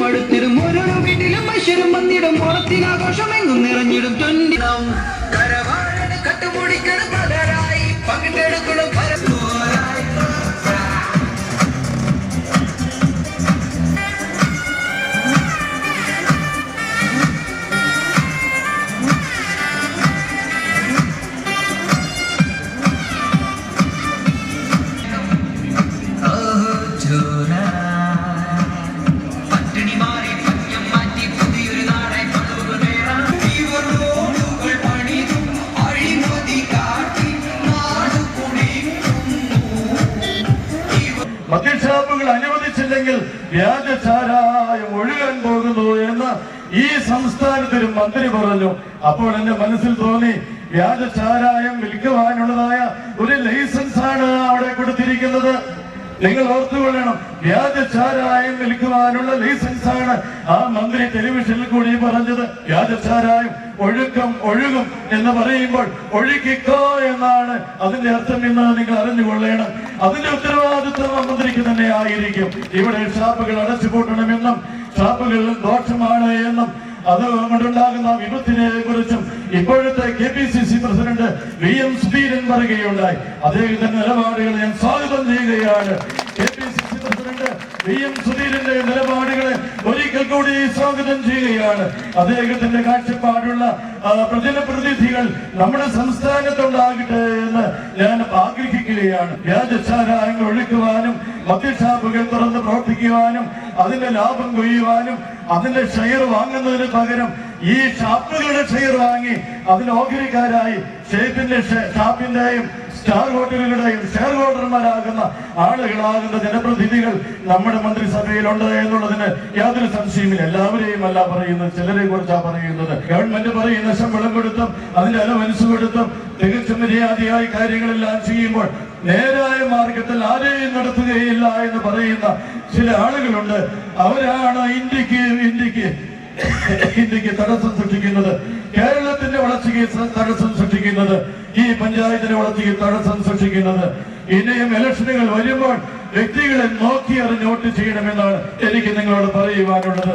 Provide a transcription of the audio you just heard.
അടുത്തിടും അടുത്തിടും വീട്ടിലും മനുഷ്യരും വന്നിടും ഓണത്തിനാഘോഷം എങ്ങും നിറഞ്ഞിടും കരവാഴന് കട്ടുമുടിക്കണം മദ്യഷാപ്പുകൾ അനുവദിച്ചില്ലെങ്കിൽ വ്യാജചാരായം ഒഴുകാൻ പോകുന്നു എന്ന് ഈ സംസ്ഥാനത്തൊരു മന്ത്രി പറഞ്ഞു. അപ്പോൾ എന്റെ മനസ്സിൽ തോന്നി വ്യാജചാരായം നിങ്ങൾ ഓർത്തുകൊള്ളണം. വ്യാജചാരായം വിൽക്കുവാനുള്ള ലൈസൻസ് ആണ് ആ മന്ത്രി ടെലിവിഷനിൽ കൂടി പറഞ്ഞത്. വ്യാജചാരായം ഒഴുക്കം ഒഴുകും എന്ന് പറയുമ്പോൾ ഒഴുക്കിക്കോ എന്നാണ് അതിന്റെ അർത്ഥം എന്ന് നിങ്ങൾ അറിഞ്ഞുകൊള്ളണം. അതിന്റെ ഉത്തരവാദിത്വം മന്ത്രിക്ക് തന്നെ ആയിരിക്കും. ഇവിടെ ഷാപ്പുകൾ അടച്ചുപൂട്ടണമെന്നും ഷാപ്പുകളിൽ ദോഷമാണ് എന്നും അത് കൊണ്ടുണ്ടാകുന്ന വിപത്തിനെ കുറിച്ചും ഇപ്പോഴത്തെ K P C C president V M Sudheeran പറയുകയുണ്ടായി. അദ്ദേഹത്തിന്റെ നിലപാടുകൾ ഞാൻ സ്വാഗതം ചെയ്യുകയാണ്. K P C C president V M സുധീരന്റെ നിലപാടുകളെ കൂടി സ്വാഗതം ചെയ്യുകയാണ്. അദ്ദേഹത്തിന്റെ കാഴ്ചപ്പാടുള്ള പ്രതിനിധികൾ നമ്മുടെ സംസ്ഥാനത്തുണ്ടാകട്ടെ എന്ന് ഞാൻ ആഗ്രഹിക്കുകയാണ്. വ്യാജശാലങ്ങൾ ഒഴുക്കുവാനും മദ്യഷാപ്പുകൾ തുറന്ന് പ്രവർത്തിക്കുവാനും അതിന്റെ ലാഭം കൊയ്യുവാനും അതിന്റെ ഷെയർ വാങ്ങുന്നതിന് പകരം ഈ ഷാപ്പുകളുടെ ഷെയർ വാങ്ങി അതിന് ഓഹരിക്കാരായി ഷേപ്പിന്റെ ഷാപ്പിന്റെയും സ്റ്റാർ ഹോട്ടലുകളുടെ ഷെയർ ഹോൾഡർമാരാകുന്ന ആളുകളാകുന്ന ജനപ്രതിനിധികൾ നമ്മുടെ മന്ത്രിസഭയിലുണ്ട് എന്നുള്ളതിന് യാതൊരു സംശയമില്ല എല്ലാവരെയും അല്ല പറയുന്നത് ചിലരെ കുറിച്ചാണ് പറയുന്നത്. ഗവൺമെന്റ് പറയുന്ന ശമ്പളം കൊടുത്തും അതിന്റെ അലവൻസ് കൊടുത്തും തികച്ചും മര്യാദയായി കാര്യങ്ങളെല്ലാം ചെയ്യുമ്പോൾ നേരായ മാർഗത്തിൽ ആരെയും നടത്തുകയില്ല എന്ന് പറയുന്ന ചില ആളുകളുണ്ട്. അവരാണ് ഇന്ത്യയ്ക്ക് ഇന്ത്യയ്ക്ക് ഇന്ത്യയ്ക്ക് തടസ്സം സൃഷ്ടിക്കുന്നത്. തടസ്സം സൃഷ്ടിക്കുന്നത് ഈ പഞ്ചായത്തിനെ വളർച്ചയ്ക്ക് തടസ്സം സൃഷ്ടിക്കുന്നത്. ഇനിയും ഇലക്ഷനുകൾ വരുമ്പോൾ വ്യക്തികളെ നോക്കി അറിഞ്ഞ് വോട്ട് ചെയ്യണമെന്നാണ് എനിക്ക് നിങ്ങളോട് പറയുവാനുള്ളത്.